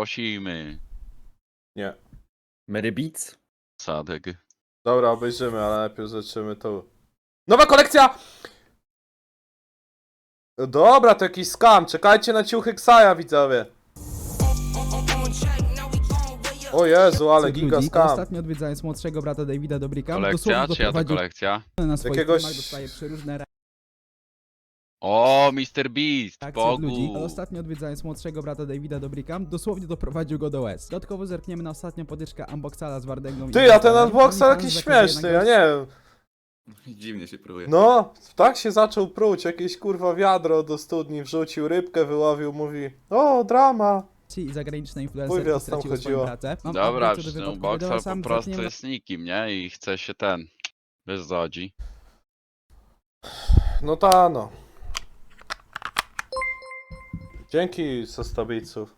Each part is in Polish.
poprosimy. Nie. Mary Beats? Sadek. Dobra, obejrzymy, ale najpierw zaczniemy to. Nowa kolekcja! Dobra, to jakiś skam. Czekajcie na ciuchy Ksaja, widzowie. O Jezu, ale giga ludzi, skam. Ostatnio odwiedzając młodszego brata Davida Dobrika, Kolekcja? dosłownie Czyja to doprowadził kolekcja? na swoich Jakiegoś- filmach, dostaje przeróżne O, Mr. Beast, od ludzi, ale Bogu. ostatnio odwiedzając młodszego brata Davida Dobrika, dosłownie doprowadził go do łez. Dodatkowo zerkniemy na ostatnią podyczkę unboxala z Wardęgą i Ty, a ten unboxer jakiś zakazuje śmieszny, ja nie wiem. Dziwnie się próbuje. No, tak się zaczął pruć, jakieś kurwa wiadro do studni wrzucił, rybkę wyłowił, mówi O, drama. i zagraniczne Chuj influencerki o co tam straciły swoją chodziło. pracę. Mam Dobra, update co do ten wypadku Boxer po prostu zaczniemy jest nikim, nie? I chce się ten... Co chodzi. No ta no. Dzięki sostabiców.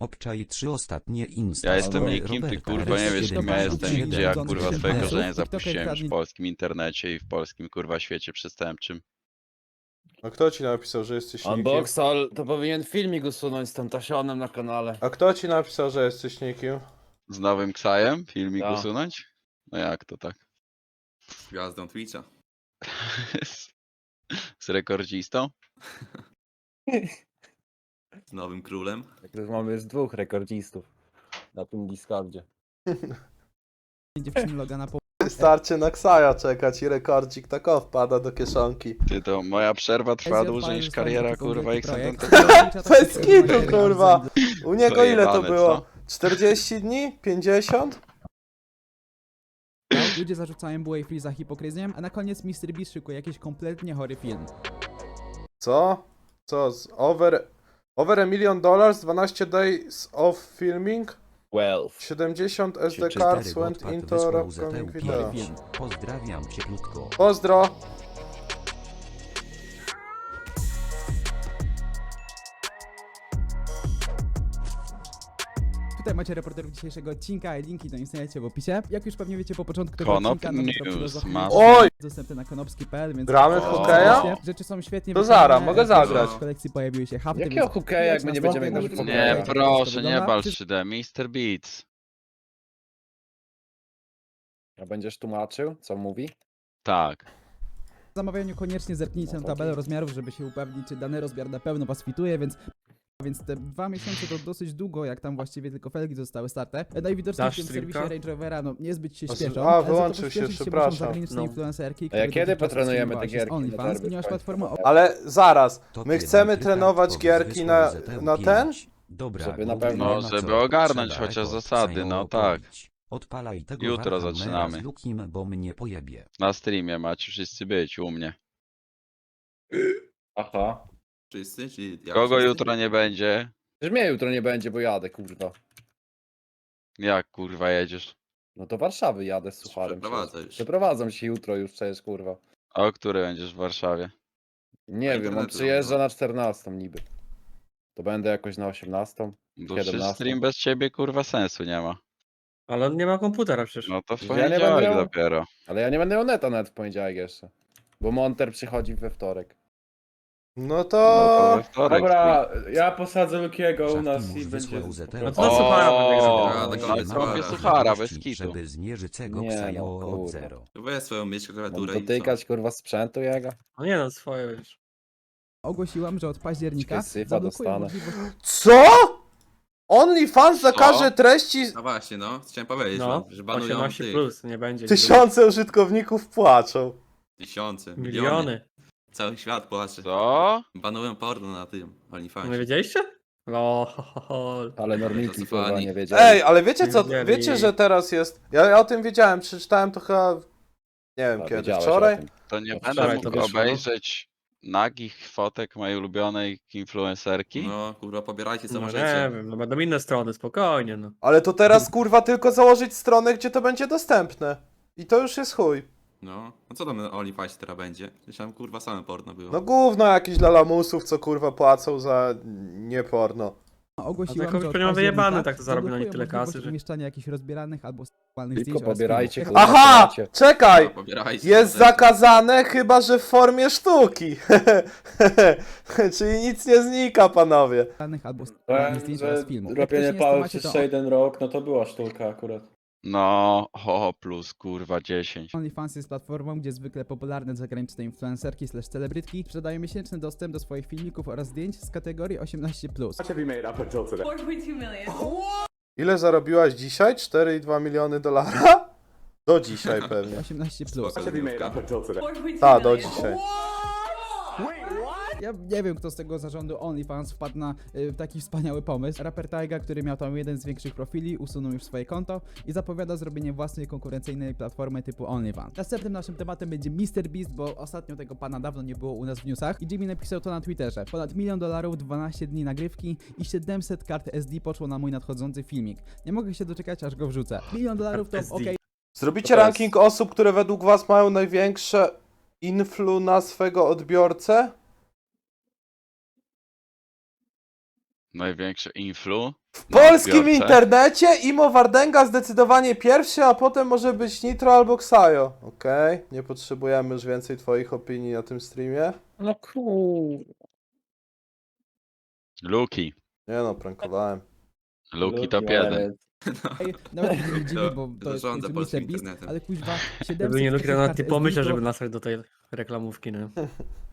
Obczaj trzy ostatnie insta. Ja jestem nikim, ty kurwa nie wiesz kim ja jestem, gdzie ja kurwa swoje korzenie zapuściłem już w polskim internecie i w polskim kurwa świecie przestępczym. A kto ci napisał, że jesteś nikim? Unboxal to powinien filmik usunąć z tym tasionem na kanale. A kto ci napisał, że jesteś nikim? Z nowym Ksajem filmik Ja. usunąć? No jak to tak? Gwiazdą Twitcha. Z- Z rekordzistą? Z nowym królem. Jak już mamy już dwóch rekordzistów na tym Discordzie. dziewczyny Logana po Starczy na Ksaja czekać i rekordzik tak o wpada do kieszonki. Ty to moja przerwa trwa SJ dłużej niż kariera kurwa. Xandenta. Bez kitu, kurwa. U niego ile to Zajebane, było? co? 40 dni? 50? Ludzie zarzucają Buey Free za hipokryzję, a na koniec Mr. Beast szykuje jakiś kompletnie chory film. Co? Co? Z over... Over a million dollars, 12 days of filming, 12. 70 SD Czy cards cztery went into pięć? Pozdrawiam cię krótko. Pozdro! Tutaj macie reporterów dzisiejszego odcinka i linki do nich znajdziecie w opisie. Jak już pewnie wiecie po początku tego Konop odcinka, News, Oj! dostępny na konopski.pl, więc... Gramy w O. hokeja? Rzeczy są świetnie To wykonane, zara, mogę zagrać. W kolekcji pojawiły się hafty, Jakiego hokeja, jak my nie na będziemy grać w hokeja? Nie, proszę, nie bal Czy 3D. Mr. Beats. A będziesz tłumaczył, co mówi? Tak. W zamawianiu koniecznie zerknijcie na No, tabelę okej. rozmiarów, żeby się upewnić, czy dany rozmiar na pewno was fituje, więc... Więc te dwa miesiące to dosyć długo, jak tam właściwie tylko felgi zostały starte. Najwidoczniej w Dasz tym serwisie streamka? Range Rovera no niezbyt się A, śpieszą. a, ale za to wyłączył się, pośpieszyć muszą przepraszam. zagraniczne No. influencerki, A które ja kiedy dotychczas patronujemy te gierki OnlyFans, ponieważ platforma Ale zaraz, my chcemy trenować gierki na, na ten? Dobra, Żeby na głównie pewno- nie No, żeby co, ogarnąć trzeba chociaż zasady, no tak. Odpalaj tego Jutro Warhammera zaczynamy. z Lukim, bo mnie pojebie. Na streamie macie wszyscy być u mnie. Aha. Wszyscy? Czyli jak Kogo wszyscy? jutro nie będzie? Przecież mnie jutro nie będzie, bo jadę, kurwa. Jak kurwa jedziesz? No do Warszawy jadę z sucharem. Przecież. Przeprowadzam się jutro już przecież, kurwa. A o której będziesz w Warszawie? Nie Na wiem, on internetu przyjeżdża no. na 14 niby. To będę jakoś na 18. To przecież 17. stream bez ciebie kurwa sensu nie ma. Ale on nie ma komputera przecież. No to w Ja nie będę poniedziałek miał- dopiero. Ale ja nie będę miał neta nawet w poniedziałek jeszcze. Bo Monter przychodzi we wtorek. No No to... to wtorek. Dobra, ja posadzę Lukiego u nas i będzie... No to na Suchara będę O, grał. tak, no i tak. kopie Suchara. bez kitu. Żeby z Mierzycego Nie, psało no, od kurwa. zero. Weź swoją mieć Mam klawiaturę i dotykać, kurwa, sprzętu jego. No nie no, swoje już. Ogłosiłam, że od października Czekaj, syfa zablokuję dostanę. możliwość Co? OnlyFans Co? zakaże treści... No właśnie, no. Chciałem powiedzieć, No, że banują 18 tych plus, nie będzie. Tysiące użytkowników płaczą. tysiące, miliony. Miliony. Cały świat płacze. Co? Banują porno na tym Nie wiedzieliście? Lol. Ale normiki, Zacofani. kurwa, nie wiedzieli. Ej, ale wiecie co, wiecie, że teraz jest... Ja, ja o tym wiedziałem, przeczytałem to chyba... Nie wiem A, kiedy, wiedziałeś wczoraj? tym. To nie No będę wczoraj mógł to wyszło. obejrzeć nagich fotek mojej ulubionej influencerki? No, kurwa, pobierajcie co No możecie. nie wiem, no będą inne strony, spokojnie no. Ale to teraz kurwa tylko założyć stronę, gdzie to będzie dostępne. I to już jest chuj. No, no co tam na OnlyFansie teraz będzie? Tam kurwa same porno było. No gówno jakieś dla lamusów, co kurwa płacą za nie porno. ogłosiłam, A że tak od pewnie ma wyjebane, tak to zarobią na nich zablokują tyle kasy, możliwość że- umieszczania jakichś rozbieranych albo seksualnych Tylko zdjęć oraz pobierajcie, filmów. kurwa, Aha! pobierajcie. Czekaj! No, pobierajcie. Jest serdecznie. zakazane, chyba że w formie sztuki. Czyli nic nie znika, panowie. seksualnych albo seksualnych Powiem, zdjęć że oraz filmów. Jak robienie pały macie, przez to jeden rok, no to była sztuka akurat. No, ho, plus kurwa 10. OnlyFans jest platformą, gdzie zwykle popularne zagraniczne influencerki slash celebrytki sprzedają miesięczny dostęp do swoich filmików oraz zdjęć z kategorii 18+. Ile zarobiłaś dzisiaj? 4,2 miliony dolara? Do dzisiaj pewnie. 18+. Spoko, zrywka. Ta, do dzisiaj. Ja nie wiem, kto z tego zarządu OnlyFans wpadł na y, taki wspaniały pomysł. Raper Taiga, który miał tam jeden z większych profili, usunął już swoje konto i zapowiada zrobienie własnej konkurencyjnej platformy typu OnlyFans. Następnym naszym tematem będzie MrBeast, bo ostatnio tego pana dawno nie było u nas w newsach i Jimmy napisał to na Twitterze. Ponad milion dolarów, 12 dni nagrywki i 700 kart SD poszło na mój nadchodzący filmik. Nie mogę się doczekać, aż go wrzucę. Milion dolarów to okej, Zrobicie To jest- ranking osób, które według was mają największe influ na swego odbiorcę? Największy influ. W na polskim odbiorcę. internecie Imo Wardenga zdecydowanie pierwszy, a potem może być Nitro albo Xayo. Okej, nie potrzebujemy już więcej twoich opinii na tym streamie. No kurwa. Luki. Nie no, prankowałem. Luki top 1. nawet nie To bo to jest zarządza polskim internetem. ale kuźwa 700 Gdyby nie Luki, kart nawet nie pomyślał, żeby nasrać do tej reklamówki, no.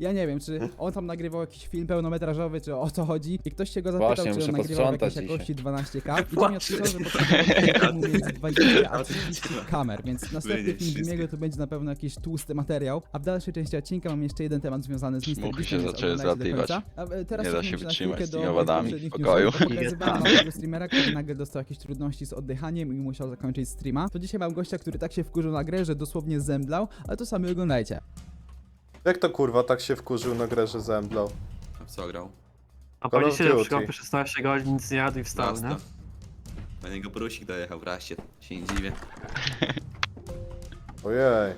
Ja nie wiem, czy on tam nagrywał jakiś film pełnometrażowy, czy o co chodzi. I ktoś się go zapytał, Właśnie, czy muszę on nagrywał w jakiejś posprzątać jakości 12K. I to mi odpisał, że filmu między 20 a 30 kamer, więc następny Wynieś film wszystkie. To będzie na pewno jakiś tłusty materiał. A w dalszej części odcinka mam jeszcze jeden temat związany z Mr. Smuchy się więc zaczęły oglądajcie do zlatywać. końca. A, e, teraz Nie da się na wytrzymać z tymi owadami w poprzednich pokoju. newsów. Pokazywałem streamera, który nagle dostał jakieś trudności z oddychaniem i musiał zakończyć streama. To dzisiaj mam gościa, który tak się wkurzył na grę, że dosłownie zemdlał, ale to sami oglądajcie. Jak to kurwa tak się wkurzył na grę, że zemdlał? A w co grał? A Call of pani się Duty. przyłapie 16 godzin, nic nie jadł i wstał, Basta. nie? Na niego brusik dojechał wreszcie. Się nie dziwię. Ojej.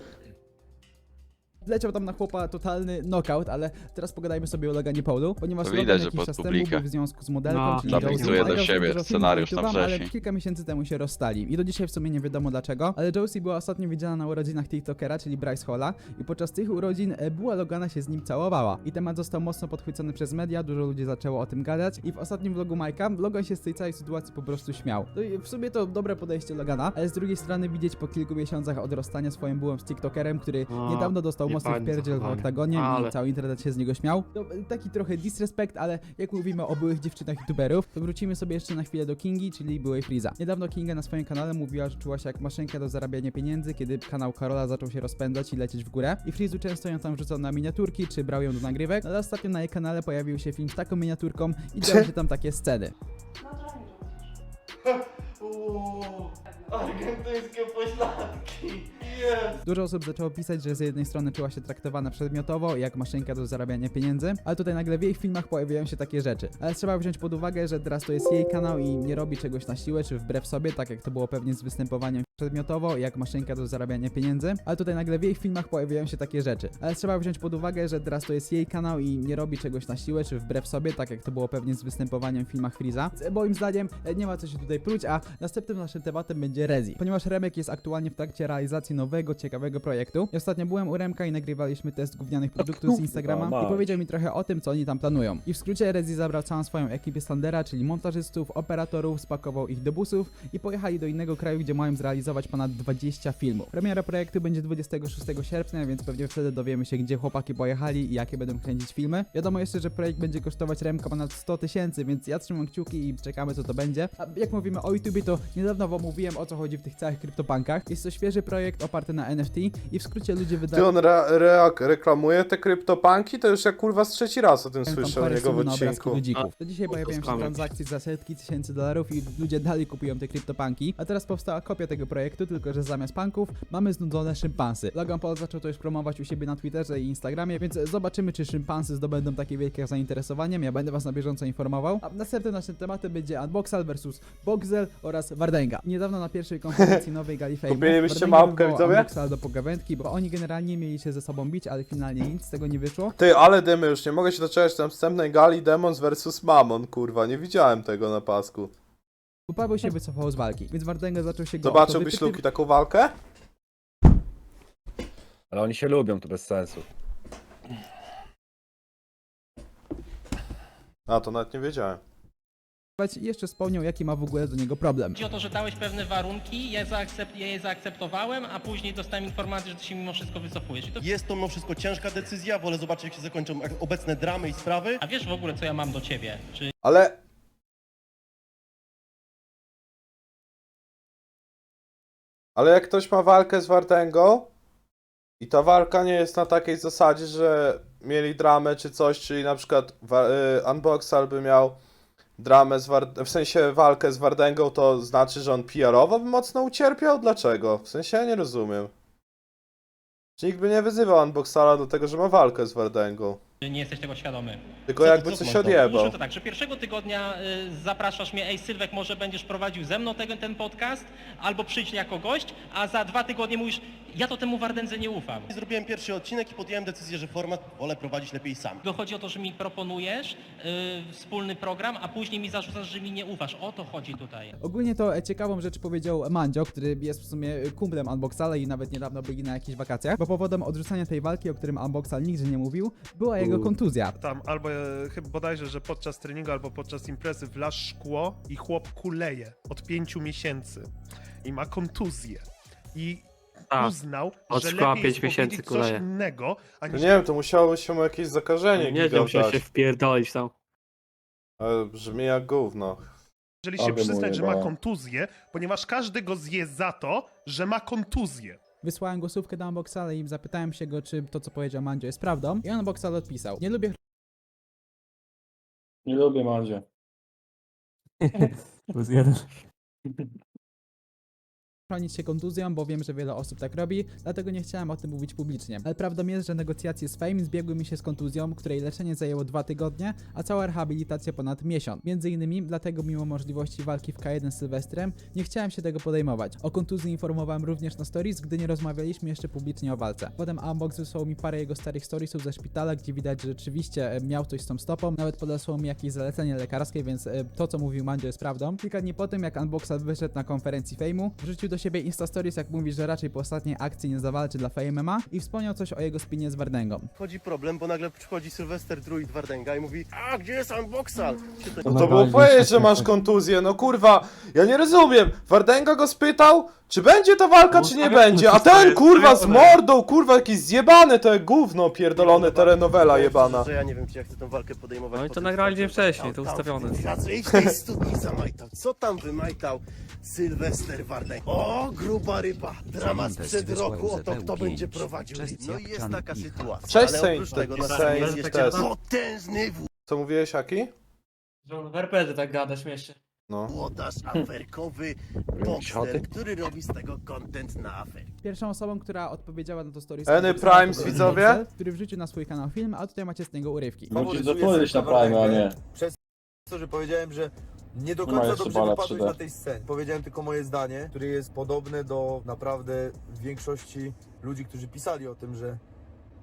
Leciał tam na chłopa totalny knockout, ale teraz pogadajmy sobie o Loganie Paulu, ponieważ To Logan widać, że jakiś pod czas temu publikę. był w związku z modelką, No. czyli Zapisuje Josie. do siebie dużo filmów scenariusz na YouTube'a, Ale wrzesień. kilka miesięcy temu się rozstali i do dzisiaj w sumie nie wiadomo dlaczego, ale Josie była ostatnio widziana na urodzinach TikTokera, czyli Bryce Halla i podczas tych urodzin e, była Logana się z nim całowała i temat został mocno podchwycony przez media, dużo ludzi zaczęło o tym gadać i w ostatnim vlogu Majka Logan się z tej całej sytuacji po prostu śmiał. No i w sumie to dobre podejście Logana, ale z drugiej strony widzieć po kilku miesiącach od rozstania swoim byłym z TikTokerem, który O, niedawno dostał fajne wpierdziel w oktagonie i Ale- cały internet się z niego śmiał. To e, taki trochę disrespekt, ale jak mówimy o byłych dziewczynach youtuberów, to wrócimy sobie jeszcze na chwilę do Kingi, czyli byłej Friza. Niedawno Kinga na swoim kanale mówiła, że czuła się jak maszynka do zarabiania pieniędzy, kiedy kanał Karola zaczął się rozpędzać i lecieć w górę. I Frizu często ją tam wrzucał na miniaturki, czy brał ją do nagrywek, ale ostatnio na jej kanale pojawił się film z taką miniaturką i działy się tam takie sceny. Argentyńskie pośladki. Jest. Dużo osób zaczęło pisać, że z jednej strony czuła się traktowana przedmiotowo, jak maszynka do zarabiania pieniędzy, ale tutaj nagle w jej filmach pojawiają się takie rzeczy. Ale trzeba wziąć pod uwagę, że teraz to jest jej kanał i nie robi czegoś na siłę, czy wbrew sobie, tak jak to było pewnie z występowaniem przedmiotowo, jak maszynka do zarabiania pieniędzy, ale tutaj nagle w jej filmach pojawiają się takie rzeczy. Ale trzeba wziąć pod uwagę, że teraz to jest jej kanał i nie robi czegoś na siłę, czy wbrew sobie, tak jak to było pewnie z występowaniem w filmach Freeza. Moim zdaniem e, nie ma co się tutaj pruć, a następnym naszym tematem będzie Rezi, ponieważ Remek jest aktualnie w trakcie realizacji nowego, ciekawego projektu. I ostatnio byłem u Remka i nagrywaliśmy test gównianych produktów z Instagrama i powiedział mi trochę o tym, co oni tam planują. I w skrócie Rezi zabrał całą swoją ekipę Standera, czyli montażystów, operatorów, spakował ich do busów i pojechali do innego kraju, gdzie mają zrealizować ponad 20 filmów. Premiera projektu będzie 26 sierpnia, więc pewnie wtedy dowiemy się, gdzie chłopaki pojechali i jakie będą kręcić filmy. Wiadomo jeszcze, że projekt będzie kosztować Remka ponad 100 tysięcy, więc ja trzymam kciuki i czekamy, co to będzie. A jak mówimy o YouTubie, to niedawno wam mówiłem, o co chodzi w tych całych kryptopankach. Jest to świeży projekt oparty na NFT i w skrócie ludzie Ty wydają on re reak reklamuje te kryptopanki? To już jak kurwa z trzeci raz o tym tam słyszę u parę niego w na odcinku. ludzików. To dzisiaj pojawiają się transakcje za setki tysięcy dolarów i ludzie dalej kupują te kryptopanki. A teraz powstała kopia tego projektu, tylko że zamiast panków mamy znudzone szympansy. Logan Paul zaczął to już promować u siebie na Twitterze i Instagramie, więc zobaczymy, czy szympansy zdobędą takie wielkie zainteresowanie. Ja będę was na bieżąco informował. A następnym naszym tematem będzie Unboxal versus Boxel oraz Wardenga. Niedawno na pierwszej konferencji nowej gali Fame'u Kupilibyście małpkę, widzowie? Do pogawędki, bo oni generalnie mieli się ze sobą bić, ale finalnie nic z tego nie wyszło. Ty, ale dymy już, nie mogę się doczekać na następnej gali Demons vs Mamon, kurwa, nie widziałem tego na pasku. Bo Paweł się wycofał z walki, więc Wardęga zaczął się go Zobaczyłbyś. Luki taką walkę? Ale oni się lubią, to bez sensu. A, to nawet nie wiedziałem. I jeszcze wspomniał, jaki ma w ogóle do niego problem. Chodzi o to, że dałeś pewne warunki, ja, zaakcept, ja je zaakceptowałem, a później dostałem informację, że ty się mimo wszystko wycofujesz. I to... Jest to mimo wszystko ciężka decyzja, wolę zobaczyć jak się zakończą obecne dramy i sprawy. A wiesz w ogóle, co ja mam do ciebie? Czy Ale... Ale jak ktoś ma walkę z Wardęgą i ta walka nie jest na takiej zasadzie, że mieli dramę czy coś, czyli na przykład wa- y, Unboxal by miał dramę z Ward- w sensie walkę z Wardęgą, to znaczy, że on PR-owo mocno ucierpiał? Dlaczego? W sensie ja nie rozumiem. Czy nikt by nie wyzywał Unboxala do tego, że ma walkę z Wardęgą? Nie jesteś tego świadomy? Tylko jakby co coś odjebał. Muszę to tak, że pierwszego tygodnia y, zapraszasz mnie, ej Sylwek, może będziesz prowadził ze mną ten, ten podcast, albo przyjdź jako gość, a za dwa tygodnie mówisz, ja to temu Wardędze nie ufam. Zrobiłem pierwszy odcinek i podjąłem decyzję, że format wolę prowadzić lepiej sam. Tylko chodzi o to, że mi proponujesz y, wspólny program, a później mi zarzucasz, że mi nie ufasz. O to chodzi tutaj. Ogólnie to e, ciekawą rzecz powiedział Mandzio, który jest w sumie e, kumplem Unboxala i nawet niedawno byli na jakichś wakacjach, bo powodem odrzucenia tej walki, o którym Unboxal nigdy nie mówił, była jego kontuzja. Tam albo e, chyba bodajże, że podczas treningu albo podczas imprezy wlasz szkło i chłop kuleje od pięciu miesięcy i ma kontuzję. I Tak. uznał, Od że szkła lepiej pięć jest miesięcy powiedzieć coś kuleje. innego, No aniż nie wiem, to musiało się mu jakieś zakażenie Nie gigał wiem, się, dać. się wpierdolić tam. Ale brzmi jak gówno. jeżeli się mu przyznać, że ma jebało. kontuzję, ponieważ każdy go zje za to, że ma kontuzję. Wysłałem głosówkę do Unboxala i zapytałem się go, czy to, co powiedział Mandzio jest prawdą. I Unboxal odpisał. Nie lubię Nie lubię Mandzia. Plus jeden. chronić się kontuzją, bo wiem, że wiele osób tak robi, dlatego nie chciałem o tym mówić publicznie. Ale prawdą jest, że negocjacje z Fame zbiegły mi się z kontuzją, której leczenie zajęło dwa tygodnie, a cała rehabilitacja ponad miesiąc. Między innymi dlatego mimo możliwości walki w K1 z Sylwestrem, nie chciałem się tego podejmować. O kontuzji informowałem również na stories, gdy nie rozmawialiśmy jeszcze publicznie o walce. Potem Unbox wysłał mi parę jego starych storiesów ze szpitala, gdzie widać, że rzeczywiście e, miał coś z tą stopą, nawet podesłał mi jakieś zalecenie lekarskie, więc e, to co mówił Mandzio jest prawdą. Kilka dni po tym, jak Unboxal wyszedł na konferencji Fame'u, wrzucił do siebie Insta Stories, jak mówi, że raczej po ostatniej akcji nie zawalczy dla Fame MMA i wspomniał coś o jego spinie z Wardęgą. Wchodzi problem, bo nagle przychodzi Sylwester Druid Wardęga i mówi A, gdzie jest Unboxal? To No to było powiedzieć, że masz kontuzję, no kurwa, ja nie rozumiem. Wardęga go spytał, czy będzie ta walka, czy nie będzie, a ten kurwa z mordą, kurwa jakiś zjebany to jak gówno pierdolone terenowela jebana. Że ja nie wiem, czy ja chcę tę walkę podejmować. No i po to tym nagrali dzień wcześniej, to Tam, tam, ustawione. I w tej studni zamajtał. Co tam wymajtał Sylwester Wardęga? O, gruba ryba. Dramat sprzed roku o to, Zebeł kto będzie pięć. prowadził. Cześć, No i jest Japczan taka i sytuacja. Cześć, Ale oprócz tego na Saint, scenie jest jeszcze Saint. potężny Co mówiłeś, Aki? Że w RPD tak gada śmiesznie. No. włodarz aferkowy Boxer, który robi z tego content na afery. Pierwszą osobą, która odpowiedziała na to stories... Any Primes, widzowie? Który wrzucił na swój kanał film, a tutaj macie z niego urywki. Musisz zapowiedzieć na Prime, a nie. Przez to, że powiedziałem, że nie do ma końca jeszcze dobrze bala wypadłeś 3D. na tej scenie. Powiedziałem tylko moje zdanie, które jest podobne do naprawdę większości ludzi, którzy pisali o tym, że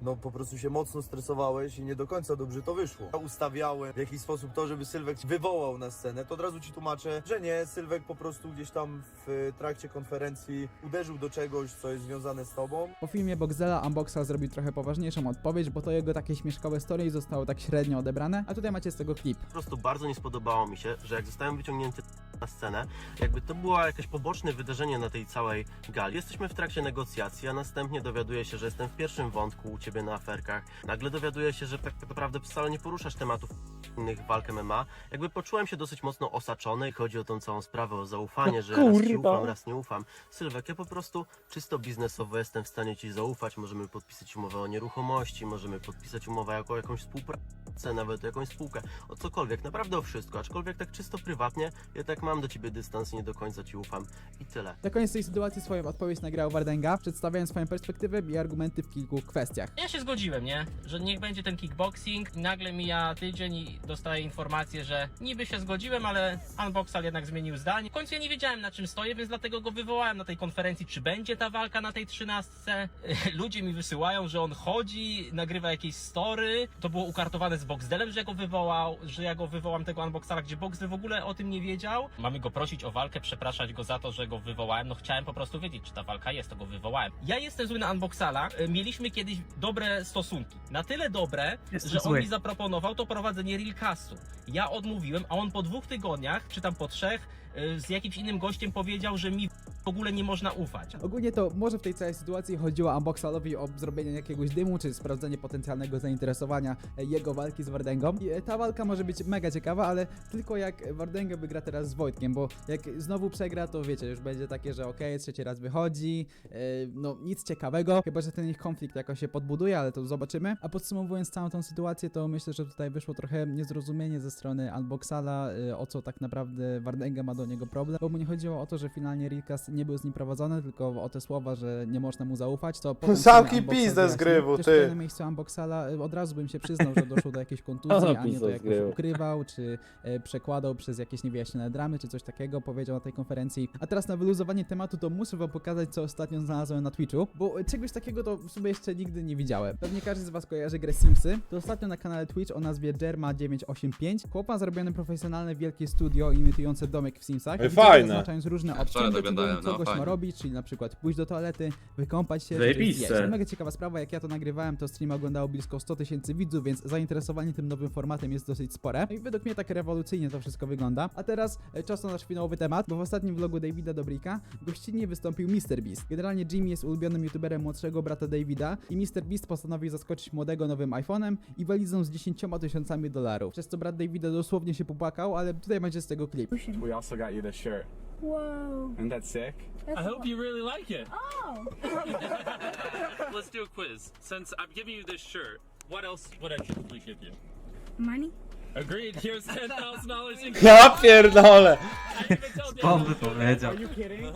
no po prostu się mocno stresowałeś i nie do końca dobrze to wyszło. Ja Ustawiałem w jakiś sposób to, żeby Sylwek wywołał na scenę, to od razu ci tłumaczę, że nie, Sylwek po prostu gdzieś tam w trakcie konferencji uderzył do czegoś, co jest związane z tobą. Po filmie Boxela Unboxal zrobił trochę poważniejszą odpowiedź, bo to jego takie śmieszkowe story zostało tak średnio odebrane, a tutaj macie z tego klip. Po prostu bardzo nie spodobało mi się, że jak zostałem wyciągnięty na scenę, jakby to było jakieś poboczne wydarzenie na tej całej gali. Jesteśmy w trakcie negocjacji, a następnie dowiaduję się, że jestem w pierwszym wątku u Ciebie na aferkach. Nagle dowiaduję się, że tak naprawdę wcale nie poruszasz tematów innych walk MMA. Jakby poczułem się dosyć mocno osaczony i chodzi o tą całą sprawę o zaufanie, że raz Ci ufam, raz nie ufam. Sylwek, ja po prostu czysto biznesowo jestem w stanie Ci zaufać. Możemy podpisać umowę o nieruchomości, możemy podpisać umowę jako jakąś współpracę nawet o jakąś spółkę, o cokolwiek, naprawdę o wszystko, aczkolwiek tak czysto prywatnie, ja tak mam do ciebie dystans i nie do końca ci ufam i tyle. Na koniec tej sytuacji swoją odpowiedź nagrał Wardenga, przedstawiając swoją perspektywę i argumenty w kilku kwestiach. Ja się zgodziłem, nie? Że niech będzie ten kickboxing i nagle mija tydzień i dostaję informację, że niby się zgodziłem, ale Unboxal jednak zmienił zdanie. W końcu ja nie wiedziałem na czym stoję, więc dlatego go wywołałem na tej konferencji, czy będzie ta walka na tej trzynastce. Ludzie mi wysyłają, że on chodzi, nagrywa jakieś story. To było ukartowane z Boxdelem, że ja go wywołał, że ja go wywołam tego Unboxala, gdzie Boxdel w ogóle o tym nie wiedział. Mamy go prosić o walkę, przepraszać go za to, że go wywołałem. No chciałem po prostu wiedzieć, czy ta walka jest, to go wywołałem. Ja jestem zły na Unboxala. E, Mieliśmy kiedyś dobre stosunki. Na tyle dobre, Jestem że on zły. mi zaproponował to prowadzenie Realcastu. Ja odmówiłem, a on po dwóch tygodniach, czy tam po trzech, z jakimś innym gościem powiedział, że mi w ogóle nie można ufać. Ogólnie to może w tej całej sytuacji chodziło Unboxalowi o zrobienie jakiegoś dymu, czy sprawdzenie potencjalnego zainteresowania e, jego walki z Wardęgą. I e, ta walka może być mega ciekawa, ale tylko jak Wardęga wygra teraz z Wojtkiem, bo jak znowu przegra, to wiecie, już będzie takie, że okej, trzeci raz wychodzi, e, no nic ciekawego, chyba, że ten ich konflikt jakoś się podbuduje, ale to zobaczymy. A podsumowując całą tą sytuację, to myślę, że tutaj wyszło trochę niezrozumienie ze strony Unboxala, e, o co tak naprawdę Wardęga ma do niego problem, bo mu nie chodziło o to, że finalnie Realcast nie był z nim prowadzony, tylko o te słowa, że nie można mu zaufać, to potem Zamknij sobie Unboxal pizdę z wyjaśnił. grywu, Też ty. tym miejscu Unboxala e, od razu bym się przyznał, że doszło do jakiejś kontuzji, a nie to z jakoś grywu. ukrywał, czy e, przekładał przez jakieś niewyjaśnione dramy, czy coś takiego, powiedział na tej konferencji. A teraz na wyluzowanie tematu, to muszę wam pokazać, co ostatnio znalazłem na Twitchu, bo e, czegoś takiego to w sumie jeszcze nigdy nie widziałem. Pewnie każdy z was kojarzy grę Simsy. To ostatnio na kanale Twitch o nazwie Jerma985 chłopa zrobione profesjonalne wielkie studio imitujące domek w Simsach. Ej, fajne. Zaznaczając różne wczoraj opcje, oglądałem, co no, gość ma fajnie. robić, czyli na przykład pójść do toalety, wykąpać się, czy Zajebiste. zjeść. To mega ciekawa sprawa, jak ja to nagrywałem, to stream oglądało blisko 100 tysięcy widzów, więc zainteresowanie tym nowym formatem jest dosyć spore. No i według mnie tak rewolucyjnie to wszystko wygląda. A teraz e, czas na nasz finałowy temat, bo w ostatnim vlogu Davida Dobrika gościnnie wystąpił MrBeast. Generalnie Jimmy jest ulubionym youtuberem młodszego brata Davida i MrBeast postanowił zaskoczyć młodego nowym iPhone'em i walizą z 10 tysiącami dolarów. Przez co brat Davida dosłownie się popłakał, ale tutaj będzie z tego klip. We also got you this shirt. Whoa. Isn't that sick? I hope you really like it. Oh. Let's do a quiz. Since I'm giving you this shirt, what else would I typically give you? Money? Agreed. Here's ten thousand dollars in Ja pierdolę! Bomby powiedział. I'll top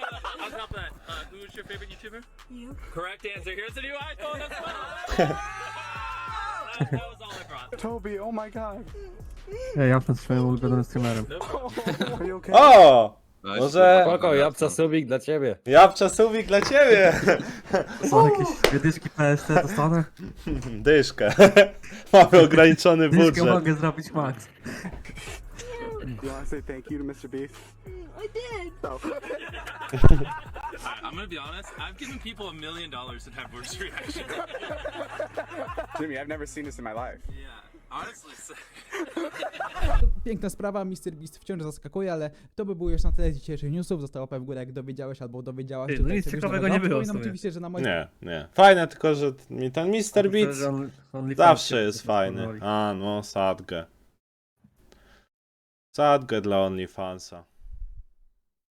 that. I'll top that. Uh, who's your favorite YouTuber? You? Correct answer. Here's a new iPhone. That's fine. that, that was all I brought. Toby, oh my god. Ja jestem swoim ulubionym streamerem. Are you okay? O! Może- kurwa, Spoko, Japca Subik dla ciebie. Japcza Suwik dla ciebie! Są jakieś wiedyszki PST dostanę? Dyszkę. Mamy ograniczony Dyszkę budżet. mogę zrobić max. You wanna say thank you to Mr. Beast? I did. I'm gonna be honest. I've given people a million dollars and had worse reactions. Jimmy, I've never seen this in my life. yeah. Piękna sprawa, MrBeast wciąż zaskakuje, ale to by było już na tyle z dzisiejszych newsów. Została łapę w górę, jak dowiedziałeś albo dowiedziałaś Ty, się no tutaj nic ciekawego nowego. nie było w Przypominam sumie. oczywiście, że na moim Nie, nie. Fajne, tylko że mi ten Mr. Beat zawsze jest fajny. A no, sadgę. Sadgę dla OnlyFansa.